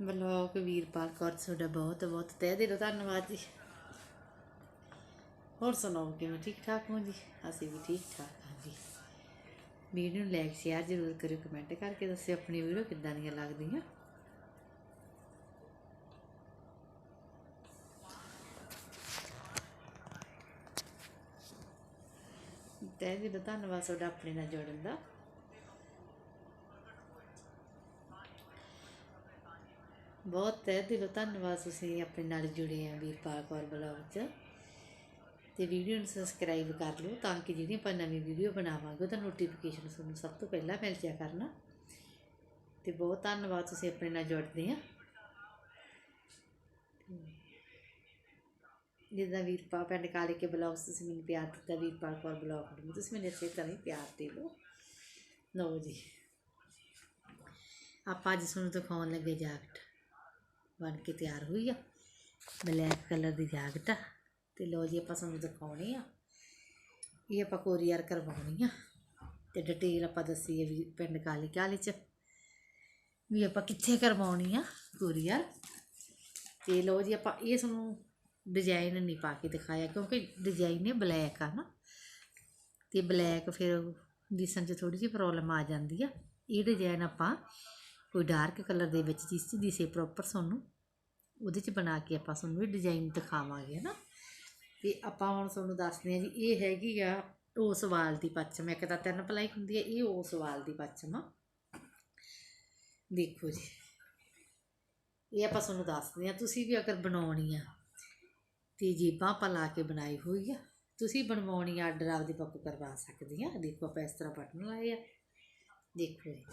Blog Veerpal Kaur ਤੁਹਾਡਾ ਬਹੁਤ ਬਹੁਤ ਤਹਿ ਦਿਲੋਂ ਧੰਨਵਾਦ ਜੀ। ਹੋਰ ਸੁਣਾਓ, ਕਿਵੇਂ ਠੀਕ ਠਾਕ ਹੋ ਜੀ? ਅਸੀਂ ਵੀ ਠੀਕ ਠਾਕ ਹਾਂ ਜੀ। ਵੀਡੀਓ ਨੂੰ ਲਾਈਕ ਸ਼ੇਅਰ ਜ਼ਰੂਰ ਕਰਿਓ ਕਮੈਂਟ ਕਰਕੇ ਦੱਸਿਓ ਆਪਣੀ ਵੀਡੀਓ ਕਿੱਦਾਂ ਦੀਆਂ ਲੱਗਦੀਆਂ। ਤਹਿ ਦਿਲੋਂ ਧੰਨਵਾਦ ਤੁਹਾਡਾ ਆਪਣੇ ਨਾਲ ਜੁੜਨ ਦਾ। ਬਹੁਤ ਤਹਿ ਦਿਲੋਂ ਧੰਨਵਾਦ ਤੁਸੀਂ ਆਪਣੇ ਨਾਲ ਜੁੜੇ ਆ ਵੀਰਪਾਲ ਕੌਰ ਬਲੌਗ 'ਚ। ਤੇ ਵੀਡੀਓ ਨੂੰ ਸਬਸਕ੍ਰਾਈਬ ਕਰ ਲਓ ਤਾਂ ਕਿ ਜਿਹੜੀ ਆਪਾਂ ਨਵੀਂ ਵੀਡੀਓ ਬਣਾਵਾਂਗੇ, ਉਹਦਾ ਨੋਟੀਫਿਕੇਸ਼ਨ ਤੁਹਾਨੂੰ ਸਭ ਤੋਂ ਪਹਿਲਾਂ ਮਿਲ ਜਾਇਆ ਕਰਨਾ। ਤੇ ਬਹੁਤ ਧੰਨਵਾਦ ਤੁਸੀਂ ਆਪਣੇ ਨਾਲ ਜੁੜਦੇ ਆ। ਜਿੱਦਾਂ ਵੀਰਪਾਲ ਪਿੰਡ ਕਾਲੇ ਕੇ ਬਲੌਗਸ ਤੁਸੀਂ ਮੈਨੂੰ ਪਿਆਰ ਦਿੱਤਾ ਵੀਰਪਾਲ ਕੌਰ ਬਲੌਗ ਨੂੰ ਤੁਸੀਂ ਮੈਨੂੰ ਇਸੇ ਤਰ੍ਹਾਂ ਹੀ ਪਿਆਰ ਦੇ ਲਓ ਲਓ ਜੀ। ਆਪਾਂ ਅੱਜ ਤੁਹਾਨੂੰ ਦਿਖਾਉਣ ਲੱਗੇ ਜਾਕਟ। ਬਣ ਕੇ ਤਿਆਰ ਹੋਈ ਆ। ਬਲੈਕ ਕਲਰ ਦੀ ਜੈਕਟ ਆ ਤੇ ਲੋ ਜੀ ਆਪਾਂ ਤੁਹਾਨੂੰ ਦਿਖਾਉਣੀ ਆ। ਇਹ ਆਪਾਂ ਕੋਰੀਅਰ ਕਰਵਾਉਣੀ ਆ ਤੇ ਡਿਟੇਲ ਆਪਾਂ ਦੱਸੀ ਹੈ ਵੀ ਪਿੰਡ ਕਾਲੀ ਕਾਲੀ ਚ ਵੀ ਆਪਾਂ ਕਿੱਥੇ ਕਰਵਾਉਣੀ ਆ ਕੋਰੀਅਰ। ਤੇ ਲੋ ਜੀ ਆਪਾਂ ਇਹ ਤੁਹਾਨੂੰ ਡਿਜ਼ਾਈਨ ਨਹੀਂ ਪਾ ਕੇ ਦਿਖਾਇਆ ਕਿਉਂਕਿ ਡਿਜ਼ਾਈਨ ਇਹ ਬਲੈਕ ਆ ਨਾ। ਤੇ ਬਲੈਕ ਫਿਰ ਦਿਸਣ 'ਚ ਥੋੜੀ ਜਿਹੀ ਪ੍ਰੋਬਲਮ ਆ ਜਾਂਦੀ ਆ। ਇਹ ਡਿਜ਼ਾਈਨ ਆਪਾਂ ਕੋਈ ਡਾਰਕ ਕਲਰ ਦੇ ਵਿੱਚ ਜਿਸ 'ਚ ਦਿਸੇ ਪ੍ਰੋਪਰ ਤੁਹਾਨੂੰ ਉਹਦੇ 'ਚ ਬਣਾ ਕੇ ਆਪਾਂ ਤੁਹਾਨੂੰ ਵੀ ਡਿਜ਼ਾਈਨ ਦਿਖਾਵਾਂਗੇ, ਹਨਾ? ਤੇ ਆਪਾਂ ਹੁਣ ਤੁਹਾਨੂੰ ਦੱਸਦੇ ਹਾਂ ਜੀ, ਇਹ ਹੈਗੀ ਆ ਉਸ ਵਾਲ ਦੀ ਪੱਛਮ, ਇੱਕ ਤਾਂ ਤਿੰਨ ਪਲਾਈ ਹੁੰਦੀ ਹੈ ਇਹ ਉਸ ਵਾਲ ਦੀ ਪੱਛਮ। ਆ ਦੇਖੋ ਜੀ, ਇਹ ਆਪਾਂ ਤੁਹਾਨੂੰ ਦੱਸਦੇ ਹਾਂ, ਤੁਸੀਂ ਵੀ ਅਗਰ ਬਣਾਉਣੀ ਆ, ਤੇ ਜੇਬਾਂ ਆਪਾਂ ਲਾ ਕੇ ਬਣਾਈ ਹੋਈ ਆ, ਤੁਸੀਂ ਬਣਵਾਉਣੀ ਆ, ਆਰਡਰ ਆਪਦੀ ਬੁੱਕ ਕਰਵਾ ਸਕਦੇ ਆ। ਦੇਖੋ ਆਪਾਂ ਇਸ ਤਰ੍ਹਾਂ ਬਟਨ ਲਾਏ ਆ। ਦੇਖੋ ਜੀ।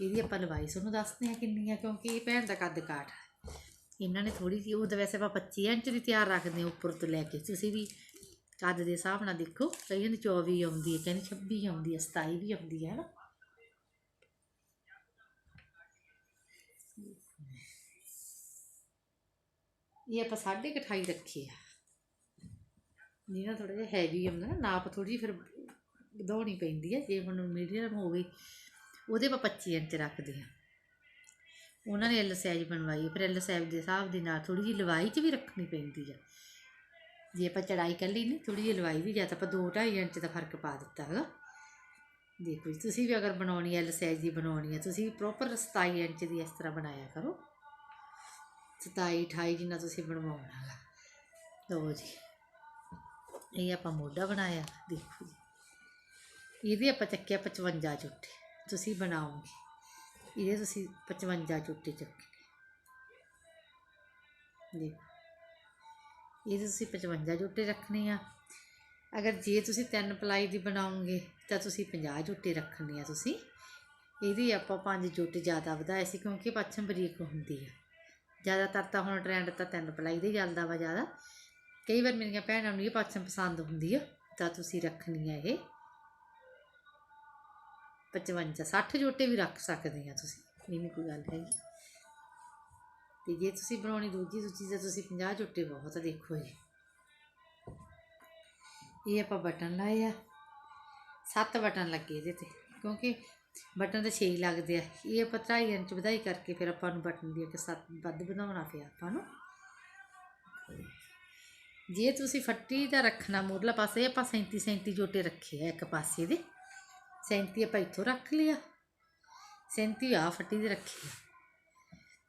ਇਹਦੀ ਆਪਾਂ ਲਵਾਈ, ਤੁਹਾਨੂੰ ਦੱਸਦੇ ਹਾਂ ਕਿੰਨੀ ਆ ਕਿਉਂਕਿ ਇਹ ਭੈਣ ਦਾ ਕੱਦ ਕਾਠ ਆ ਇਹਨਾਂ ਨੇ ਥੋੜੀ ਜਿਹੀ, ਉਹ ਤਾਂ ਵੈਸੇ ਆਪਾਂ 25 ਇੰਚ ਦੀ ਤਿਆਰ ਰੱਖਦੇ ਹਾਂ ਉੱਪਰ ਤੋਂ ਲੈ ਕੇ। ਤੁਸੀਂ ਵੀ ਕੱਦ ਦੇ ਹਿਸਾਬ ਨਾਲ ਦੇਖੋ ਕਈਆਂ ਦੀ 24 ਆਉਂਦੀ ਹੈ ਕਹਿੰਦੀ 26 ਆਉਂਦੀ ਹੈ 27 ਵੀ ਆਉਂਦੀ ਹੈ ਨਾ ਇਹ ਆਪਾਂ ਸਾਢੇ ਕੁ ਅਠਾਈ ਰੱਖੀ ਆ। ਜਿਹੜਾ ਥੋੜਾ ਜਿਹਾ ਹੈਵੀ ਹੁੰਦਾ ਨਾ, ਨਾਪ ਥੋੜੀ ਜਿਹੀ ਫਿਰ ਵਧਾਉਣੀ ਪੈਂਦੀ ਹੈ। ਜੇ ਹੁਣ ਮੀਡੀਅਮ ਹੋਵੇ ਉਹਦੇ ਆਪਾਂ 25 ਇੰਚ ਰੱਖਦੇ ਹਾਂ। ਉਹਨਾਂ ਨੇ ਐਲ ਸਾਈਜ਼ ਬਣਵਾਈ ਫਿਰ ਐਲ ਸਾਈਜ਼ ਦੇ ਹਿਸਾਬ ਦੇ ਨਾਲ ਥੋੜੀ ਜਿਹੀ ਲਵਾਈ 'ਚ ਵੀ ਰੱਖਣੀ ਪੈਂਦੀ ਆ। ਜੇ ਆਪਾਂ ਚੜਾਈ ਕੱਲੀ ਨਹੀਂ ਥੋੜੀ ਜਿਹੀ ਲਵਾਈ ਵੀ, ਜਾਂ ਤਾਂ ਆਪਾਂ 2 2.5 ਇੰਚ ਦਾ ਫ਼ਰਕ ਪਾ ਦਿੱਤਾ ਹੈਗਾ। ਦੇਖੋ ਜੀ, ਤੁਸੀਂ ਵੀ ਅਗਰ ਬਣਾਉਣੀ ਐ ਐਲ ਸਾਈਜ਼ ਦੀ ਬਣਾਉਣੀ ਹੈ, ਤੁਸੀਂ ਪ੍ਰੋਪਰ 27 ਇੰਚ ਦੀ ਇਸ ਤਰ੍ਹਾਂ ਬਣਾਇਆ ਕਰੋ। 27 28 ਜਿੰਨਾ ਤੁਸੀਂ ਬਣਵਾਉਣਾ ਹੈਗਾ। ਲਓ ਜੀ, ਇਹ ਆਪਾਂ ਮੋਢਾ ਬਣਾਇਆ, ਦੇਖੋ ਜੀ। ਇਹਦੇ ਆਪਾਂ ਚੱਕਿਆ 55 ਚੁੱਟੇ ਤੁਸੀਂ ਬਣਾਓਗੇ ਇਹਦੇ ਤੁਸੀਂ 55 ਚੁੱਟੇ ਚੱਕੇ। ਜੀ ਇਹਦੇ ਤੁਸੀਂ 55 ਜੁੱਟੇ ਰੱਖਣੇ ਆ। ਅਗਰ ਜੇ ਤੁਸੀਂ ਤਿੰਨ ਪਲਾਈ ਦੀ ਬਣਾਉਂਗੇ ਤਾਂ ਤੁਸੀਂ 50 ਜੁੱਟੇ ਰੱਖਣੇ ਆ ਤੁਸੀਂ। ਇਹਦੀ ਆਪਾਂ ਪੰਜ ਜੁੱਟ ਜ਼ਿਆਦਾ ਵਧਾਏ ਸੀ, ਕਿਉਂਕਿ ਪੱਛਮ ਬਰੀਕ ਹੁੰਦੀ ਆ। ਜ਼ਿਆਦਾਤਰ ਤਾਂ ਹੁਣ ਟ੍ਰੈਂਡ ਤਾਂ ਤਿੰਨ ਪਲਾਈ ਦੇ ਚੱਲਦਾ ਵਾ ਜ਼ਿਆਦਾ। ਕਈ ਵਾਰ ਮੇਰੀਆਂ ਭੈਣਾਂ ਨੂੰ ਇਹ ਪੱਛਮ ਪਸੰਦ ਹੁੰਦੀ ਆ, ਤਾਂ ਤੁਸੀਂ ਰੱਖਣੀ ਆ ਇਹ। 55 60 ਜੋਟੇ ਵੀ ਰੱਖ ਸਕਦੇ ਆ ਤੁਸੀਂ ਇਹ ਨਹੀਂ ਕੋਈ ਗੱਲ ਹੈਗੀ। ਤੇ ਜੇ ਤੁਸੀਂ ਬਣਾਉਣੀ ਦੂਜੀ ਦੂਜੀ ਤਾਂ ਤੁਸੀਂ 50 ਜੋਟੇ ਬਹੁਤ ਦੇਖੋ ਜੀ। ਇਹ ਆਪਾਂ ਬਟਨ ਲਾਏ ਆ। ਸੱਤ ਬਟਨ ਲੱਗੇ ਇਹਦੇ ਤੇ, ਕਿਉਂਕਿ ਬਟਨ ਤਾਂ 6 ਲੱਗਦੇ ਆ। ਇਹ ਆਪਾਂ 2.5 ਇੰਚ ਵਧਾਈ ਕਰਕੇ ਫਿਰ ਆਪਾਂ ਨੂੰ ਬਟਨ ਦੀ ਕਿ ਸੱਤ ਵੱਧ ਬਣਾਉਣਾ ਪਿਆ ਆਪਾਂ ਨੂੰ। ਜੇ ਤੁਸੀਂ ਫੱਟੀ ਦਾ ਰੱਖਣਾ ਮੋਢਲਾ ਪਾਸੇ, ਆਪਾਂ 37 37 ਜੋਟੇ ਰੱਖੇ ਆ ਇੱਕ ਪਾਸੇ ਦੇ। 37 ਆਪਾਂ ਇੱਥੋਂ ਰੱਖ ਲਿਆ। 37 ਆ ਫੱਟੀ ਦੀ ਰੱਖੀ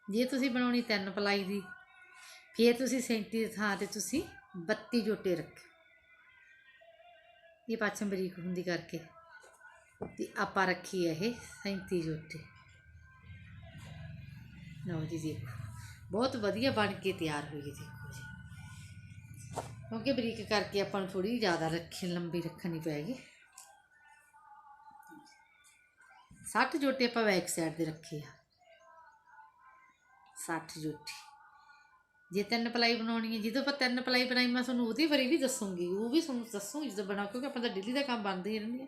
ਜੇ ਤੁਸੀਂ ਬਣਾਉਣੀ ਤਿੰਨ ਪਲਾਈ ਦੀ, ਫਿਰ ਤੁਸੀਂ 37 ਦੀ ਥਾਂ ਤੇ ਤੁਸੀਂ 32 ਜੋਟੇ ਰੱਖੋ ਇਹ ਪੱਛਮ ਬਰੀਕ ਹੁੰਦੀ ਕਰਕੇ ਤੇ ਆਪਾਂ ਰੱਖੀ ਇਹ 37 ਜੋਟੇ। ਲਓ ਜੀ ਦੇਖੋ, ਬਹੁਤ ਵਧੀਆ ਬਣ ਕੇ ਤਿਆਰ ਹੋਈ ਹੈ ਦੇਖੋ ਜੀ। ਕਿਉਂਕਿ ਬਰੀਕ ਕਰਕੇ ਆਪਾਂ ਨੂੰ ਥੋੜੀ ਜ਼ਿਆਦਾ ਰੱਖੀ, ਲੰਬੀ ਰੱਖਣੀ ਪੈਗੀ 60 ਜੋਟੇ ਆਪਾਂ ਬੈਕ ਸਾਈਡ ਦੇ ਰੱਖੇ ਆ। 60 ਜੋਟੀ। ਜੇ ਤਿੰਨ ਪਲਾਈ ਬਣਾਉਣੀ ਹੈ, ਜਦੋਂ ਆਪਾਂ ਤਿੰਨ ਪਲਾਈ ਬਣਾਈ, ਮੈਂ ਤੁਹਾਨੂੰ ਉਹਦੀ ਬਾਰੇ ਵੀ ਦੱਸੂਗੀ, ਉਹ ਵੀ ਤੁਹਾਨੂੰ ਦੱਸੂਗੀ ਜਦੋਂ ਬਣਾ ਕਿਉਂਕਿ ਆਪਾਂ ਤਾਂ ਡੇਲੀ ਦਾ ਕੰਮ ਬਣਦਾ ਹੀ ਰਹਿੰਦੀ ਹੈ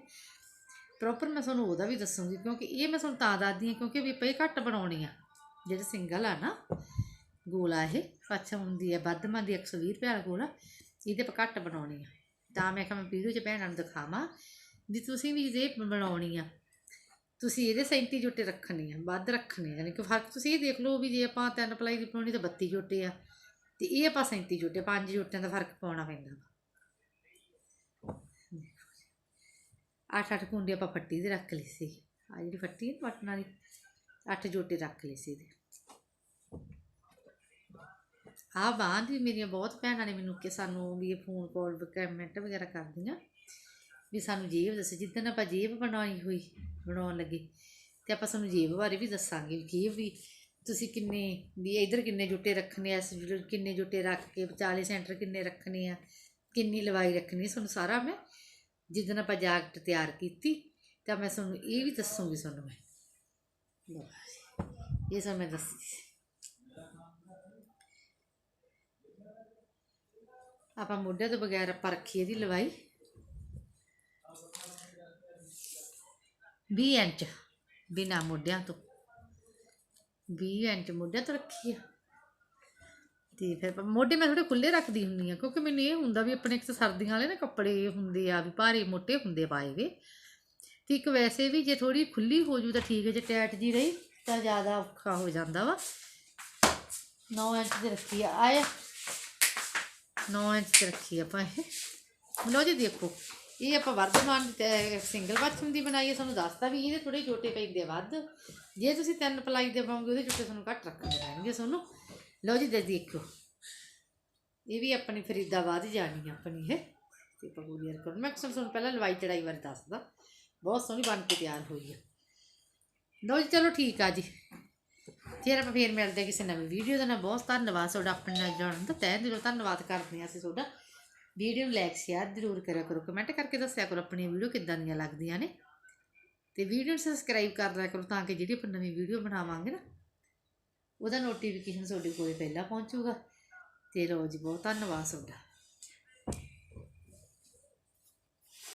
ਪ੍ਰੋਪਰ ਮੈਂ ਤੁਹਾਨੂੰ ਉਹਦਾ ਵੀ ਦੱਸੂਗੀ, ਕਿਉਂਕਿ ਇਹ ਮੈਂ ਤੁਹਾਨੂੰ ਤਾਂ ਦੱਸਦੀ ਹਾਂ, ਕਿਉਂਕਿ ਵੀ ਪਈ ਘੱਟ ਬਣਾਉਣੀ ਆ। ਜਿਹੜੇ ਸਿੰਗਲ ਆ ਨਾ, ਗੋਲਾ ਇਹ, ਪੱਛਮ ਹੁੰਦੀ ਹੈ ਬੱਧਮਾਂ ਦੀ 120 ਰੁਪਏ ਵਾਲਾ ਗੋਲਾ ਇਹਦੇ ਪਰ ਘੱਟ ਬਣਾਉਣੀ ਆ। ਤਾਂ ਮੈਂ ਕਿਹਾ ਮੈਂ ਵੀਡੀਓ 'ਚ ਭੈਣਾਂ ਨੂੰ ਦਿਖਾਵਾਂ ਵੀ ਤੁਸੀਂ ਵੀ ਜੇ ਬਣਾਉਣੀ ਆ ਤੁਸੀਂ ਇਹਦੇ 37 ਜੋਟੇ ਰੱਖਣੇ ਆ, ਵੱਧ ਰੱਖਣੇ ਆ, ਯਾਨੀ ਕਿ ਫ਼ਰਕ ਤੁਸੀਂ ਇਹ ਦੇਖ ਲਓ ਵੀ ਜੇ ਆਪਾਂ ਤਿੰਨ ਪਲਾਈ ਦੀ ਪਾਉਣੀ ਤਾਂ 32 ਜੋਟੇ ਆ, ਤੇ ਇਹ ਆਪਾਂ 37 ਜੋਟੇ, ਪੰਜ ਜੋਟਿਆਂ ਦਾ ਫ਼ਰਕ ਪਾਉਣਾ ਪੈਂਦਾ ਅੱਠ ਅੱਠ ਕੁੰਡੇ ਆਪਾਂ ਫੱਟੀ ਦੇ ਰੱਖ ਲਈ ਸੀ। ਆ ਜਿਹੜੀ ਫੱਟੀ ਹੈ ਨਾ ਵਾਲੀ, ਅੱਠ ਜੋਟੇ ਰੱਖ ਲਏ ਸੀ ਇਹਦੇ। ਆ ਬਾਂਹ ਵੀ ਮੇਰੀਆਂ ਬਹੁਤ ਭੈਣਾਂ ਨੇ ਮੈਨੂੰ ਕਿ ਸਾਨੂੰ ਵੀ ਇਹ ਫੋਨ ਕਾਲ ਕਮੈਂਟ ਵਗੈਰਾ ਕਰਦੀਆਂ। ਵੀ ਸਾਨੂੰ ਜੇਬ ਦੱਸੋ ਜਿੱਦਣ ਆਪਾਂ ਜੇਬ ਬਣਾਈ ਹੋਈ ਬਣਾਉਣ ਲੱਗੇ ਤੇ ਆਪਾਂ ਤੁਹਾਨੂੰ ਜੇਬ ਬਾਰੇ ਵੀ ਦੱਸਾਂਗੇ ਵੀ ਜੇਬ ਵੀ ਤੁਸੀਂ ਕਿੰਨੇ ਵੀ ਇਧਰ ਕਿੰਨੇ ਜੁੱਟੇ ਰੱਖਣੇ ਆ ਕਿੰਨੇ ਜੁੱਟੇ ਰੱਖ ਕੇ ਵਿਚਾਲੇ ਸੈਂਟਰ ਕਿੰਨੇ ਰੱਖਣੇ ਆ ਕਿੰਨੀ ਲਵਾਈ ਰੱਖਣੀ ਆ, ਤੁਹਾਨੂੰ ਸਾਰਾ ਮੈਂ ਜਿੱਦਣ ਆਪਾਂ ਜਾਕਟ ਤਿਆਰ ਕੀਤੀ ਤਾਂ ਮੈਂ ਤੁਹਾਨੂੰ ਇਹ ਵੀ ਦੱਸੂਗੀ ਤੁਹਾਨੂੰ ਮੈਂ। ਇਹ ਸਭ ਮੈਂ ਦੱਸੀ। ਆਪਾਂ ਮੋਢੇ ਤੋਂ ਬਗੈਰ ਆਪਾਂ ਰੱਖੀ ਇਹਦੀ ਲਵਾਈ। 20 ਇੰਚ, ਬਿਨਾ ਮੋਢਿਆਂ ਤੋਂ। 20 ਇੰਚ ਮੋਢਿਆਂ ਤੋਂ ਰੱਖੀ ਆ। ਤੇ ਫਿਰ ਮੋਢੇ ਮੈਂ ਥੋੜੇ ਖੁੱਲੇ ਰੱਖਦੀ ਹੁੰਦੀ ਆ, ਕਿਉਂਕਿ ਮੈਨੂੰ ਇਹ ਹੁੰਦਾ ਵੀ ਆਪਣੇ ਇੱਕ ਤਾਂ ਸਰਦੀਆਂ ਵਾਲੇ ਨਾ ਕੱਪੜੇ ਹੁੰਦੇ ਆ ਵੀ ਭਾਰੇ ਮੋਟੇ ਹੁੰਦੇ ਪਾਏ ਵੇ। ਤੇ ਇੱਕ ਵੈਸੇ ਵੀ ਜੇ ਥੋੜੀ ਖੁੱਲੀ ਹੋ ਜੂ ਤਾਂ ਠੀਕ ਹੈ ਜੇ ਟੈਟ ਜੀ ਰਹੀ ਤਾਂ ਜ਼ਿਆਦਾ ਔਖਾ ਹੋ ਜਾਂਦਾ ਵਾ। 9 ਇੰਚ ਦੀ ਰੱਖੀ ਆ ਆਏ 9 ਇੰਚ ਦੀ ਰੱਖੀ ਆ ਆਪਾਂ ਇਹ। ਲਓ ਜੀ ਦੇਖੋ। ਇਹ ਆਪਾਂ ਵਰਧਮਾਨ ਸਿੰਗਲ ਬਾਥਰੂਮ ਦੀ ਬਣਾਈ ਹੈ ਤੁਹਾਨੂੰ ਦੱਸਤਾ ਵੀ ਇਹਦੇ ਥੋੜੇ ਛੋਟੇ ਪੈਂਦੇ ਆ ਵੱਧ। ਜੇ ਤੁਸੀਂ ਤਿੰਨ ਪਲਾਈ ਦੇ ਪਾਉਂਗੇ, ਉਹਦੇ ਛੋਟੇ ਤੁਹਾਨੂੰ ਘੱਟ ਰੱਖਣੇ ਪੈਣਗੇ ਤੁਹਾਨੂੰ। ਲਓ ਜੀ ਦੇ ਦੇਖੋ। ਇਹ ਵੀ ਆਪਣੀ ਫਰੀਦਾਬਾਦ ਜਾਣੀ ਆ ਆਪਣੀ, ਇਹ। ਤੇ ਆਪਾਂ ਕੋਰੀਅਰ ਕਰਨ ਮੈਂ ਅਕਸਰ ਤੁਹਾਨੂੰ ਪਹਿਲਾਂ ਲਵਾਈ ਚੜਾਈ ਬਾਰੇ ਦੱਸਦਾ। ਬਹੁਤ ਸੋਹਣੀ ਬਣ ਕੇ ਤਿਆਰ ਹੋਈ ਹੈ ਲਓ ਜੀ, ਚਲੋ ਠੀਕ ਆ ਜੀ। ਫਿਰ ਆਪਾਂ ਫੇਰ ਮਿਲਦੇ ਹਾਂ ਕਿਸੇ ਨਵੀਂ ਵੀਡੀਓ ਦੇ ਨਾਲ। ਬਹੁਤ ਧੰਨਵਾਦ ਤੁਹਾਡਾ ਆਪਣੇ ਨਾਲ ਜੁੜਨ ਦਾ। ਤਹਿ ਦਿਲੋਂ ਧੰਨਵਾਦ ਕਰਦੇ ਹਾਂ ਅਸੀਂ ਤੁਹਾਡਾ। ਵੀਡੀਓ ਨੂੰ ਲਾਈਕ ਸ਼ੇਅਰ ਜ਼ਰੂਰ ਕਰਿਆ ਕਰੋ ਕਮੈਂਟ ਕਰਕੇ ਦੱਸਿਆ ਕਰੋ ਆਪਣੀਆਂ ਵੀਡੀਓ ਕਿੱਦਾਂ ਦੀਆਂ ਲੱਗਦੀਆਂ ਨੇ। ਤੇ ਵੀਡੀਓ ਨੂੰ ਸਬਸਕ੍ਰਾਈਬ ਕਰ ਲਿਆ ਕਰੋ ਤਾਂ ਕਿ ਜਿਹੜੀ ਆਪਾਂ ਨਵੀਂ ਵੀਡੀਓ ਬਣਾਵਾਂਗੇ ਨਾ, ਉਹਦਾ ਨੋਟੀਫਿਕੇਸ਼ਨ ਤੁਹਾਡੇ ਕੋਲ ਪਹਿਲਾਂ ਪਹੁੰਚੂਗਾ। ਤੇ ਰੋਜ਼ ਬਹੁਤ ਧੰਨਵਾਦ ਤੁਹਾਡਾ।